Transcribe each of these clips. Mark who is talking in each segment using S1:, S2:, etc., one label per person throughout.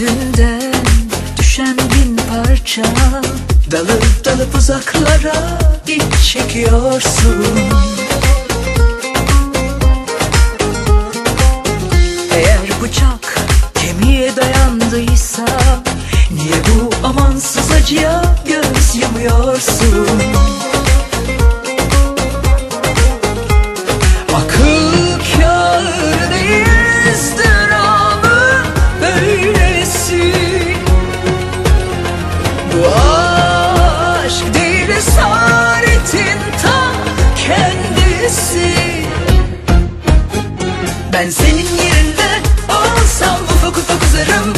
S1: yüzünden düşen bin parça Dalıp dalıp uzaklara git çekiyorsun. Bu değil esaretin ta kendisi. Ben senin yerinde olsam ufak ufak uzarım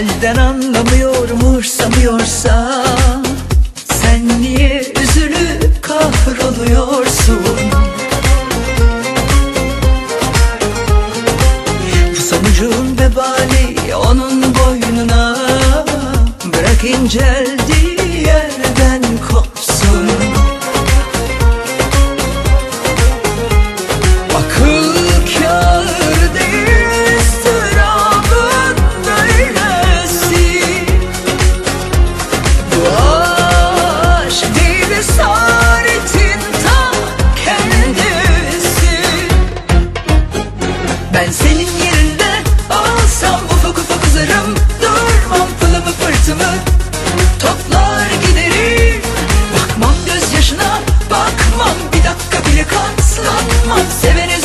S1: halden anlamıyor umursamıyorsa Sen niye üzülüp kahroluyorsun? Bu sonucun vebali onun boynuna Bırak incel Toplar giderim. Bakmam gözyaşına bakmam. Bir dakika bile kaslatmam Severiz